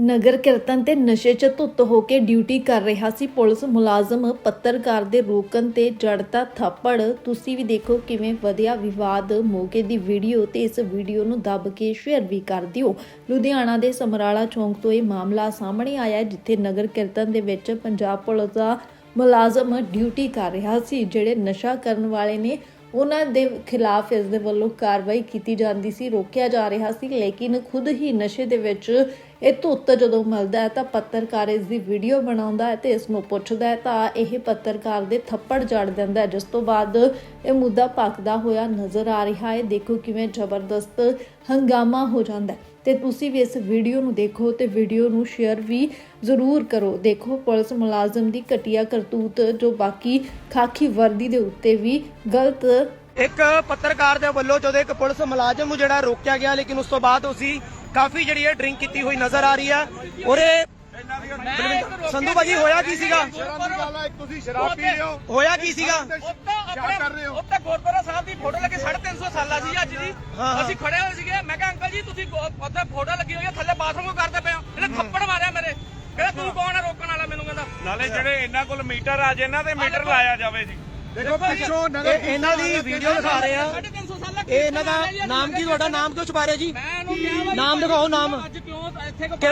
ਨਗਰ ਕੀਰਤਨ ਤੇ ਨਸ਼ੇ 'ਚ ਧੁੱਤ ਹੋ ਕੇ ਡਿਊਟੀ ਕਰ ਰਿਹਾ ਸੀ ਪੁਲਿਸ ਮੁਲਾਜ਼ਮ ਪੱਤਰਕਾਰ ਦੇ ਰੋਕਣ ਤੇ ਜੜਤਾ ਥੱਪੜ। ਤੁਸੀਂ ਵੀ ਦੇਖੋ ਕਿਵੇਂ ਵਧਿਆ ਵਿਵਾਦ। ਮੌਕੇ ਦੀ ਵੀਡੀਓ ਤੇ ਇਸ ਵੀਡੀਓ ਨੂੰ ਦੱਬ ਕੇ ਸ਼ੇਅਰ ਵੀ ਕਰ ਦਿਓ। ਲੁਧਿਆਣਾ ਦੇ ਸਮਰਾਲਾ ਚੌਂਕ ਤੋਂ ਇਹ ਮਾਮਲਾ ਸਾਹਮਣੇ ਆਇਆ ਜਿੱਥੇ ਨਗਰ ਕੀਰਤਨ ਦੇ ਵਿੱਚ ਪੰਜਾਬ ਪੁਲਿਸ ਦਾ ਮੁਲਾਜ਼ਮ ਡਿਊਟੀ ਕਰ ਰਿਹਾ ਸੀ, ਜਿਹੜੇ ਨਸ਼ਾ ਕਰਨ ਵਾਲੇ ਨੇ। ਉਹਨਾਂ ਦੇ ਖਿਲਾਫ ਇਸ ਦੇ ਵੱਲੋਂ ਕਾਰਵਾਈ ਕੀਤੀ ਜਾਂਦੀ ਸੀ, ਰੋਕਿਆ ਜਾ ਰਿਹਾ ਸੀ, ਲੇਕਿਨ ਖੁਦ ਹੀ ਨਸ਼ੇ ਦੇ ਵਿੱਚ ਇਹ ਧੁੱਤ ਜਦੋਂ ਮਿਲਦਾ ਹੈ ਤਾਂ ਪੱਤਰਕਾਰ ਇਸ ਦੀ ਵੀਡੀਓ ਬਣਾਉਂਦਾ ਹੈ ਤੇ ਇਸ ਨੂੰ ਪੁੱਛਦਾ ਹੈ ਤਾਂ ਇਹ ਪੱਤਰਕਾਰ ਦੇ ਥੱਪੜ ਜੜ ਦਿੰਦਾ ਹੈ, ਜਿਸ ਤੋਂ ਬਾਅਦ ਇਹ ਮੁੱਦਾ ਭਖਦਾ ਹੋਇਆ ਨਜ਼ਰ ਆ ਰਿਹਾ ਹੈ। ਦੇਖੋ ਕਿਵੇਂ ਜ਼ਬਰਦਸਤ ਹੰਗਾਮਾ ਹੋ ਜਾਂਦਾ ਹੈ। ਤੇ ਤੁਸੀਂ ਵੀ ਇਸ ਵੀਡੀਓ ਨੂੰ ਦੇਖੋ ਤੇ ਵੀਡੀਓ ਨੂੰ ਸ਼ੇਅਰ ਵੀ ਜ਼ਰੂਰ ਕਰੋ। ਦੇਖੋ ਪੁਲਿਸ ਮੁਲਾਜ਼ਮ ਦੀ ਘਟੀਆ ਕਰਤੂਤ ਜੋ ਬਾਕੀ ਖਾਕੀ ਵਰਦੀ ਦੇ ਉੱਤੇ ਵੀ ਗਲਤ ਇੱਕ ਪੱਤਰਕਾਰ ਦੇ ਵੱਲੋਂ ਜਦੋਂ ਇੱਕ ਪੁਲਿਸ ਮੁਲਾਜ਼ਮ ਨੂੰ ਜਿਹੜਾ ਰੋਕਿਆ ਗਿਆ, ਲੇਕਿਨ ਉਸ ਤੋਂ ਬਾਅਦ ਉਸੀ ਕਾਫੀ ਜਿਹੜੀ ਹੈ ਡਰਿੰਕ ਕੀਤੀ ਹੋਈ ਨਜ਼ਰ ਆ ਰਹੀ ਆ। ਔਰ ਇਹ ਸੰਧੂ ਭਾਜੀ ਹੋਇਆ ਕੀ ਸੀਗਾ? ਤੁਸੀਂ ਸ਼ਰਾਬ ਪੀ ਰਹੇ ਹੋ ਹੋਇਆ ਕੀ ਸੀਗਾ? ਕਿਆ ਕਰ ਰਹੇ ਹੋ? ਉੱਤੇ ਗੁਰਦੁਆਰਾ ਸਾਹਿਬ ਦੀ ਫੋਟੋ ਲੱਗੀ 350 ਸਾਲਾਂ ਸੀ ਅੱਜ ਦੀ। ਹਾਂ, ਹਾਂ। ਅਸੀਂ ਖੜੇ ਹੋਏ ਸੀਗੇ। ਮੈਂ ਕਿਹਾ ਅੰਕਲ ਜੀ ਤੁਸੀਂ ਉੱਥੇ ਫੋਟੋ ਲੱਗੀ ਹੋਈ ਹੈ ਥੱਲੇ ਬਾਥਰੂਮ ਕਰਦੇ ਪਏ ਹੋ। ਇਹਨੇ ਥੱਪੜ ਮਾਰਿਆ ਮੇਰੇ। ਕਹਿੰਦਾ ਤੂੰ ਕੌਣ ਹੈ ਰੋਕਣ ਵਾਲਾ ਮੈਨੂੰ ਕਹਿੰਦਾ? ਨਾਲੇ ਜਿਹੜੇ ਇਹਨਾਂ ਕੋਲ ਮੀਟਰ ਆ ਜੇ ਇਹਨਾਂ ਤੇ ਮੀਟਰ ਲਾਇਆ ਜਾਵੇ ਜੀ। ਦੇਖੋ ਪਿੱਛੋਂ ਨਗਰ ਇਹ ਇਹਨਾਂ ਦੀ ਵੀਡੀਓ ਦਿਖਾ ਰਹੇ ਆ। 350 ਸਾਲਾਂ ਇਹ ਇਹਨਾਂ ਦਾ ਨਾਮ ਕੀ ਤੁਹਾਡਾ ਨਾਮ ਕਿਉਂ ਛੁਪਾ ਰਹੇ ਜੀ? ਮੈਂ ਨਾਮ ਦਿਖਾਓ ਨਾਮ। ਅੱਜ ਕਿਉਂ? ਇੱਥੇ ਕਿਹੜੇ